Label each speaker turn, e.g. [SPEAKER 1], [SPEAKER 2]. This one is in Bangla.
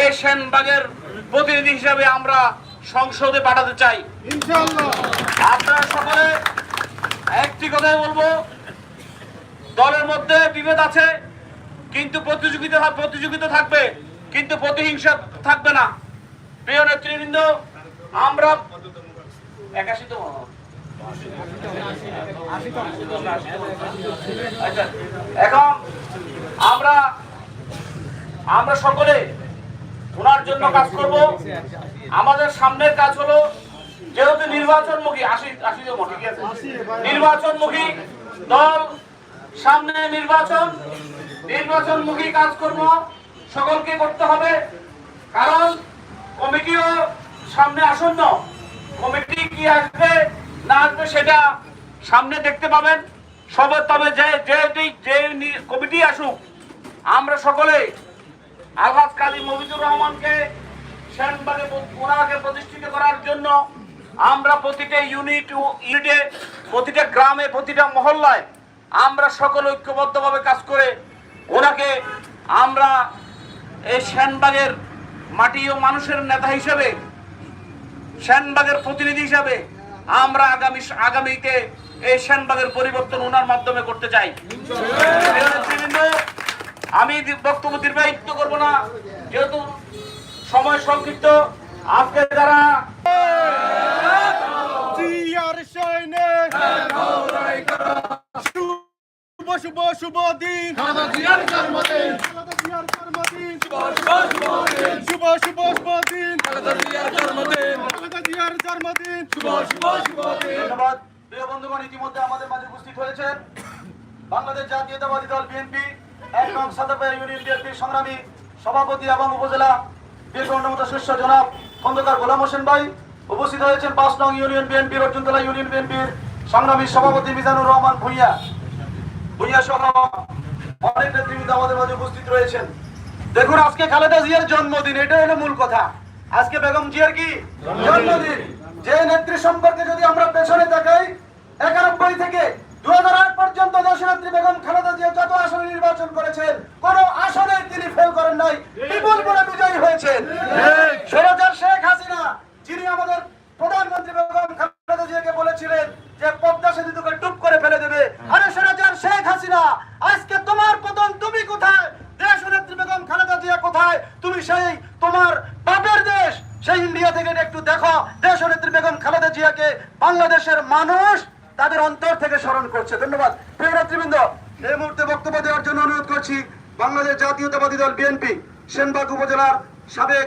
[SPEAKER 1] এই সেনবাগের প্রতিনিধি হিসাবে আমরা সংসদে পাঠাতে চাই। আপনারা সকলে একটি কথাই বলব দলের মধ্যে বিভেদ আছে কিন্তু প্রতিযোগিতা প্রতিযোগিতা থাকবে কিন্তু প্রতিহিংসা থাকবে না। প্রিয় নেতৃবৃন্দ আমরা একাশি তো আচ্ছা, এখন আমরা আমরা সকলে ওনার জন্য কাজ করব। আমাদের সামনের কাজ হলো, যেহেতু নির্বাচনমুখী আশি আশি ঠিক আছে? নির্বাচনমুখী দল, সামনে নির্বাচন, নির্বাচনমুখী কাজ করব সকলকে করতে হবে, কারণ কমিটিও সামনে আসন্ন। কমিটি কি আসবে, না আসবে সেটা সামনে দেখতে পাবেন। সবে তবে যে যে কমিটি আসুক, আমরা সকলে আলহাজ কাজী মফিজুর রহমানকে সেনবাগে ওনাকে প্রতিষ্ঠিত করার জন্য আমরা প্রতিটা ইউনিট ইউনিটে, প্রতিটা গ্রামে, প্রতিটা মহল্লায় আমরা সকল ঐক্যবদ্ধভাবে কাজ করে ওনাকে আমরা এই সেনবাগের মাটি ও মানুষের নেতা হিসেবে, সেনবাগের প্রতিনিধি হিসাবে আমরা আগামী আগামীতে এই সেনবাগের পরিবর্তন ওনার মাধ্যমে করতে চাই। আমি বক্তব্য দীর্ঘায়িত করব না। যেহেতু সময় সংক্ষিপ্ত আজকে যারা
[SPEAKER 2] শুভ শুভ শুভ দিন। জন্মদিন। শুভ শুভ শুভ দিন। খালেদা জিয়ার জন্মদিন।
[SPEAKER 1] ধন্যবাদ। প্রিয় বন্ধুগণ ইতিমধ্যে আমাদের মাঝে উপস্থিত হয়েছেন বাংলাদেশ জাতীয়তাবাদী দল বিএনপি। সংগ্রামী সভাপতি এবং উপজেলা অন্যমত জনাব খন্দকার গোলাম হোসেন ভাই উপস্থিত হয়েছেন পাঁচ নং ইউনিয়ন বিএনপির, অর্জুনতলা ইউনিয়ন বিএনপির সংগ্রামী সভাপতি মিজানুর রহমান ভুইয়া। ভুইয়া সহ অনেক নেতৃবৃন্দ আমাদের মাঝে উপস্থিত রয়েছেন। দেখুন, আজকে খালেদা জিয়ার জন্মদিন এটা হলো মূল কথা। আজকে বেগম জিয়ার কি? জন্মদিন। যে নেত্রী সম্পর্কে যদি আমরা পেছনে তাকাই, একানব্বই থেকে দু দেশনেত্রী বেগম খালেদা জিয়া যত আসনে নির্বাচন করেছেন, কোন আসনে তিনি ফেল করেন নাই। বিপুল করে বিজয়ী হয়েছেন। শেখ হাসিনা, যিনি আমাদের প্রধানমন্ত্রী বেগম খালেদা জিয়াকে বলেছিলেন যে পদ্মা সেতুকে টুপ করে ফেলে দেবে। আরে শেখ হাসিনা, আজকে তোমার পতন তুমি কোথায়? দেশ নেত্রী বেগম খালেদা জিয়া কোথায়? তুমি সেই তোমার বাপের দেশ, সেই ইন্ডিয়া থেকে একটু দেখো। দেশ নেত্রী বেগম খালেদা জিয়াকে বাংলাদেশের মানুষ তাদের অন্তর থেকে স্মরণ করছে। ধন্যবাদ। প্রিয় নেতৃবৃন্দ, এই মুহূর্তে বক্তব্য দেওয়ার জন্য অনুরোধ করছি বাংলাদেশ জাতীয়তাবাদী দল, বিএনপি, সেনবাগ উপজেলার সাবেক